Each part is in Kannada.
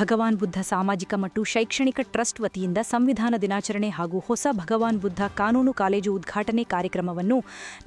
ಭಗವಾನ್ ಬುದ್ಧ ಸಾಮಾಜಿಕ ಮತ್ತು ಶೈಕ್ಷಣಿಕ ಟ್ರಸ್ಟ್ ವತಿಯಿಂದ ಸಂವಿಧಾನ ದಿನಾಚರಣೆ ಹಾಗೂ ಹೊಸ ಭಗವಾನ್ ಬುದ್ಧ ಕಾನೂನು ಕಾಲೇಜು ಉದ್ಘಾಟನೆ ಕಾರ್ಯಕ್ರಮವನ್ನು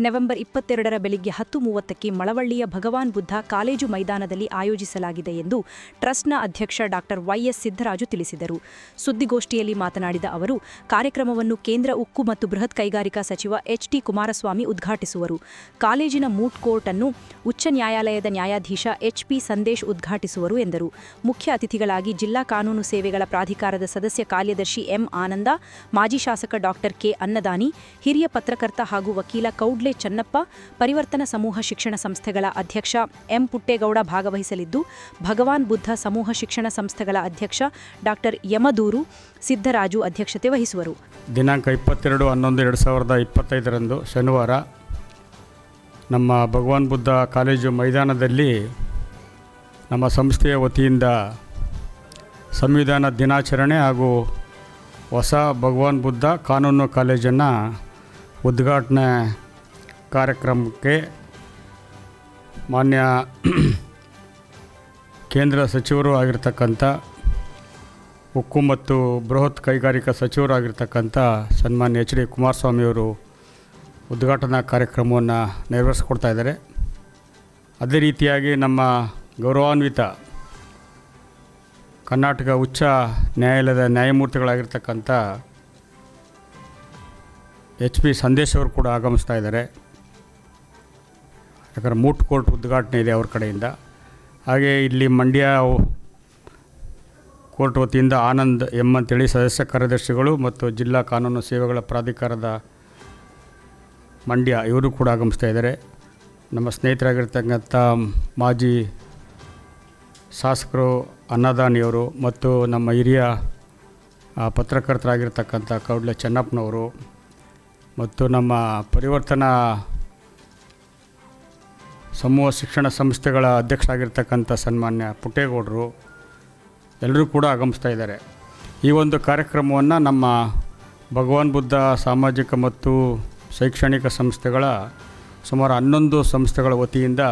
ನವೆಂಬರ್ ಇಪ್ಪತ್ತೆರಡರ ಬೆಳಿಗ್ಗೆ ಹತ್ತು ಮೂವತ್ತಕ್ಕೆ ಮಳವಳ್ಳಿಯ ಭಗವಾನ್ ಬುದ್ಧ ಕಾಲೇಜು ಮೈದಾನದಲ್ಲಿ ಆಯೋಜಿಸಲಾಗಿದೆ ಎಂದು ಟ್ರಸ್ಟ್ನ ಅಧ್ಯಕ್ಷ ಡಾಕ್ಟರ್ ವೈಎಸ್ ಸಿದ್ದರಾಜು ತಿಳಿಸಿದರು. ಸುದ್ದಿಗೋಷ್ಠಿಯಲ್ಲಿ ಮಾತನಾಡಿದ ಅವರು, ಕಾರ್ಯಕ್ರಮವನ್ನು ಕೇಂದ್ರ ಉಕ್ಕು ಮತ್ತು ಬೃಹತ್ ಕೈಗಾರಿಕಾ ಸಚಿವ ಎಚ್ ಟಿ ಕುಮಾರಸ್ವಾಮಿ ಉದ್ಘಾಟಿಸುವರು. ಕಾಲೇಜಿನ ಮೂಟ್ ಕೋರ್ಟ್ ಅನ್ನು ಉಚ್ಚ ನ್ಯಾಯಾಲಯದ ನ್ಯಾಯಾಧೀಶ ಎಚ್ ಪಿ ಸಂದೇಶ್ ಉದ್ಘಾಟಿಸುವರು ಎಂದರು. ಮುಖ್ಯ ಅತಿಥಿಗಳಾಗಿ ಜಿಲ್ಲಾ ಕಾನೂನು ಸೇವೆಗಳ ಪ್ರಾಧಿಕಾರದ ಸದಸ್ಯ ಕಾರ್ಯದರ್ಶಿ ಎಂ ಆನಂದ, ಮಾಜಿ ಶಾಸಕ ಡಾಕ್ಟರ್ ಕೆ ಅನ್ನದಾನಿ, ಹಿರಿಯ ಪತ್ರಕರ್ತ ಹಾಗೂ ವಕೀಲ ಕೌಡ್ಲೆ ಚನ್ನಪ್ಪ, ಪರಿವರ್ತನ ಸಮೂಹ ಶಿಕ್ಷಣ ಸಂಸ್ಥೆಗಳ ಅಧ್ಯಕ್ಷ ಎಂ ಪುಟ್ಟೇಗೌಡ ಭಾಗವಹಿಸಲಿದ್ದು, ಭಗವಾನ್ ಬುದ್ಧ ಸಮೂಹ ಶಿಕ್ಷಣ ಸಂಸ್ಥೆಗಳ ಅಧ್ಯಕ್ಷ ಡಾಕ್ಟರ್ ಯಮದೂರು ಸಿದ್ದರಾಜು ಅಧ್ಯಕ್ಷತೆ ವಹಿಸುವರು. ದಿನಾಂಕ ಇಪ್ಪತ್ತೆರಡು ಹನ್ನೊಂದು ಎರಡು ಸಾವಿರದ ಇಪ್ಪತ್ತೈದರಂದು ಶನಿವಾರ ನಮ್ಮ ಭಗವಾನ್ ಬುದ್ಧ ಕಾಲೇಜು ಮೈದಾನದಲ್ಲಿ ನಮ್ಮ ಸಂಸ್ಥೆಯ ವತಿಯಿಂದ ಸಂವಿಧಾನ ದಿನಾಚರಣೆ ಹಾಗೂ ಹೊಸ ಭಗವಾನ್ ಬುದ್ಧ ಕಾನೂನು ಕಾಲೇಜನ್ನು ಉದ್ಘಾಟನೆ ಕಾರ್ಯಕ್ರಮಕ್ಕೆ ಮಾನ್ಯ ಕೇಂದ್ರ ಸಚಿವರು ಆಗಿರ್ತಕ್ಕಂಥ ಉಕ್ಕು ಮತ್ತು ಬೃಹತ್ ಕೈಗಾರಿಕಾ ಸಚಿವರಾಗಿರ್ತಕ್ಕಂಥ ಸನ್ಮಾನ್ಯ ಎಚ್ ಡಿ ಕುಮಾರಸ್ವಾಮಿಯವರು ಉದ್ಘಾಟನಾ ಕಾರ್ಯಕ್ರಮವನ್ನು ನೆರವೇರಿಸ್ಕೊಡ್ತಾ ಇದ್ದಾರೆ. ಅದೇ ರೀತಿಯಾಗಿ ನಮ್ಮ ಗೌರವಾನ್ವಿತ ಕರ್ನಾಟಕ ಉಚ್ಚ ನ್ಯಾಯಾಲಯದ ನ್ಯಾಯಮೂರ್ತಿಗಳಾಗಿರ್ತಕ್ಕಂಥ ಎಚ್ ಪಿ ಸಂದೇಶ್ ಅವರು ಕೂಡ ಆಗಮಿಸ್ತಾ ಇದ್ದಾರೆ. ಯಾಕಂದರೆ ಮೂಟ್ ಕೋರ್ಟ್ ಉದ್ಘಾಟನೆ ಇದೆ ಅವ್ರ ಕಡೆಯಿಂದ. ಹಾಗೆ ಇಲ್ಲಿ ಮಂಡ್ಯ ಕೋರ್ಟ್ ವತಿಯಿಂದ ಆನಂದ್ ಎಂ ಅಂತೇಳಿ ಸದಸ್ಯ ಕಾರ್ಯದರ್ಶಿಗಳು ಮತ್ತು ಜಿಲ್ಲಾ ಕಾನೂನು ಸೇವೆಗಳ ಪ್ರಾಧಿಕಾರದ ಮಂಡ್ಯ ಇವರು ಕೂಡ ಆಗಮಿಸ್ತಾ ಇದ್ದಾರೆ. ನಮ್ಮ ಸ್ನೇಹಿತರಾಗಿರ್ತಕ್ಕಂಥ ಮಾಜಿ ಶಾಸಕರು ಅನ್ನದಾನಿಯವರು ಮತ್ತು ನಮ್ಮ ಹಿರಿಯ ಪತ್ರಕರ್ತರಾಗಿರ್ತಕ್ಕಂಥ ಕೌಡ್ಲೆ ಚೆನ್ನಪ್ಪನವರು ಮತ್ತು ನಮ್ಮ ಪರಿವರ್ತನಾ ಸಮೂಹ ಶಿಕ್ಷಣ ಸಂಸ್ಥೆಗಳ ಅಧ್ಯಕ್ಷರಾಗಿರ್ತಕ್ಕಂಥ ಸನ್ಮಾನ್ಯ ಪುಟ್ಟೇಗೌಡರು ಎಲ್ಲರೂ ಕೂಡ ಆಗಮಿಸ್ತಾ ಇದ್ದಾರೆ. ಈ ಒಂದು ಕಾರ್ಯಕ್ರಮವನ್ನು ನಮ್ಮ ಭಗವಾನ್ ಬುದ್ಧ ಸಾಮಾಜಿಕ ಮತ್ತು ಶೈಕ್ಷಣಿಕ ಸಂಸ್ಥೆಗಳ ಸುಮಾರು ಹನ್ನೊಂದು ಸಂಸ್ಥೆಗಳ ವತಿಯಿಂದ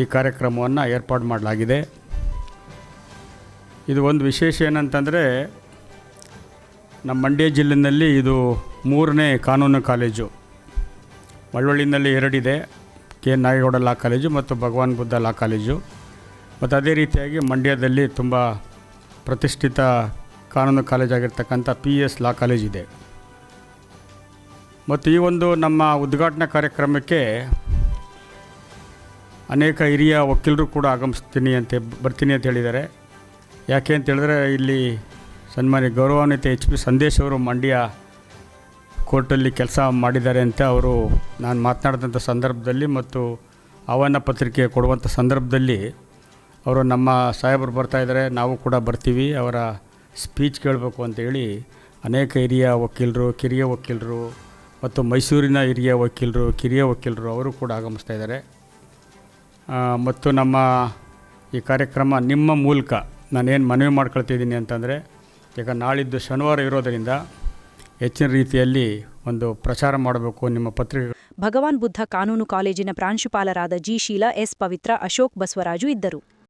ಈ ಕಾರ್ಯಕ್ರಮವನ್ನು ಏರ್ಪಾಡು ಮಾಡಲಾಗಿದೆ. ಇದು ಒಂದು ವಿಶೇಷ ಏನಂತಂದರೆ ನಮ್ಮ ಮಂಡ್ಯ ಜಿಲ್ಲೆಯಲ್ಲಿ ಇದು ಮೂರನೇ ಕಾನೂನು ಕಾಲೇಜು. ಮಳವಳ್ಳಿನಲ್ಲಿ ಎರಡಿದೆ, K N Nagegowda law college ಮತ್ತು ಭಗವಾನ್ ಬುದ್ಧ ಲಾ ಕಾಲೇಜು. ಮತ್ತು ಅದೇ ರೀತಿಯಾಗಿ ಮಂಡ್ಯದಲ್ಲಿ ತುಂಬ ಪ್ರತಿಷ್ಠಿತ ಕಾನೂನು ಕಾಲೇಜಾಗಿರ್ತಕ್ಕಂಥ ಪಿ ಎಸ್ ಲಾ ಕಾಲೇಜ್ ಇದೆ. ಮತ್ತು ಈ ಒಂದು ನಮ್ಮ ಉದ್ಘಾಟನಾ ಕಾರ್ಯಕ್ರಮಕ್ಕೆ ಅನೇಕ ಹಿರಿಯ ವಕೀಲರು ಕೂಡ ಆಗಮಿಸ್ತೀನಿ ಅಂತ ಬರ್ತೀನಿ ಅಂತ ಹೇಳಿದ್ದಾರೆ. ಯಾಕೆ ಅಂತೇಳಿದ್ರೆ ಇಲ್ಲಿ ಸನ್ಮಾನ್ಯ ಗೌರವಾನ್ವಿತ ಎಚ್ ಪಿ ಸಂದೇಶ್ ಅವರು ಮಂಡ್ಯ ಕೋರ್ಟಲ್ಲಿ ಕೆಲಸ ಮಾಡಿದ್ದಾರೆ ಅಂತ ಅವರು ನಾನು ಮಾತನಾಡಿದಂಥ ಸಂದರ್ಭದಲ್ಲಿ ಮತ್ತು ಆಹ್ವಾನ ಪತ್ರಿಕೆ ಕೊಡುವಂಥ ಸಂದರ್ಭದಲ್ಲಿ ಅವರು ನಮ್ಮ ಸಾಹೇಬರು ಬರ್ತಾ ಇದ್ದಾರೆ, ನಾವು ಕೂಡ ಬರ್ತೀವಿ, ಅವರ ಸ್ಪೀಚ್ ಕೇಳಬೇಕು ಅಂತೇಳಿ ಅನೇಕ ಹಿರಿಯ ವಕೀಲರು, ಕಿರಿಯ ವಕೀಲರು ಮತ್ತು ಮೈಸೂರಿನ ಹಿರಿಯ ವಕೀಲರು, ಕಿರಿಯ ವಕೀಲರು ಅವರು ಕೂಡ ಆಗಮಿಸ್ತಾ ಇದ್ದಾರೆ. ಮತ್ತು ನಮ್ಮ ಈ ಕಾರ್ಯಕ್ರಮ ನಿಮ್ಮ ಮೂಲಕ ನಾನೇನು ಮನವಿ ಮಾಡ್ಕೊಳ್ತಿದ್ದೀನಿ ಅಂತಂದರೆ, ಈಗ ನಾಳಿದ್ದು ಶನಿವಾರ ಇರೋದರಿಂದ ಹೆಚ್ಚಿನ ರೀತಿಯಲ್ಲಿ ಒಂದು ಪ್ರಚಾರ ಮಾಡಬೇಕು ನಿಮ್ಮ ಪತ್ರಿಕೆ ಭಗವಾನ್ ಬುದ್ಧ ಕಾನೂನು ಕಾಲೇಜಿನ ಪ್ರಾಂಶುಪಾಲರಾದ ಜಿ. ಶೀಲಾ, ಎಸ್. ಪವಿತ್ರ, ಅಶೋಕ್ ಬಸವರಾಜು ಇದ್ದರು.